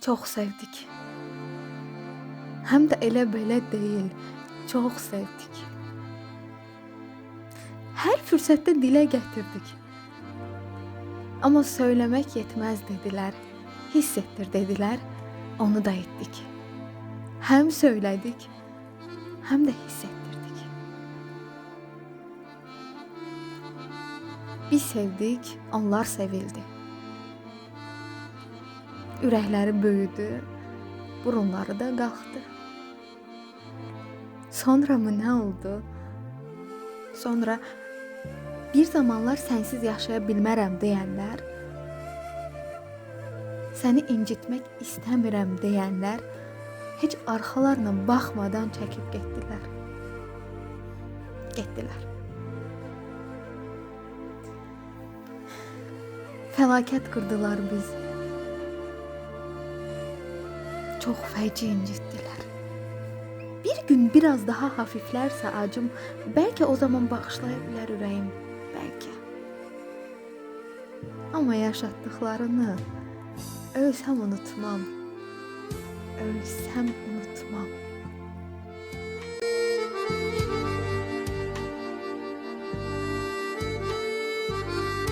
Çox sevdik. Həm də elə belə deyil, çox sevdik. Hər fürsətdə dilə gətirdik. Amma söyləmək yetməz dedilər. Hiss etdir dedilər. Onu da etdik. Həm söylədik, həm də hiss etdirdik. Biz sevdik, onlar sevildi. Ürəkləri böyüdü, burunları da qalxdı. Sonra mı nə oldu? Sonra bir zamanlar sənsiz yaşaya bilmərəm deyənlər, səni incitmək istəmirəm deyənlər heç arxalarına baxmadan çəkib getdilər. Getdilər. Fəlakət qırdılar bizi. çok feci incittiler. Bir gün biraz daha hafiflerse acım, belki o zaman bağışlayabilir yüreğim, belki. Ama yaşattıklarını ölsem unutmam. Ölsem unutmam.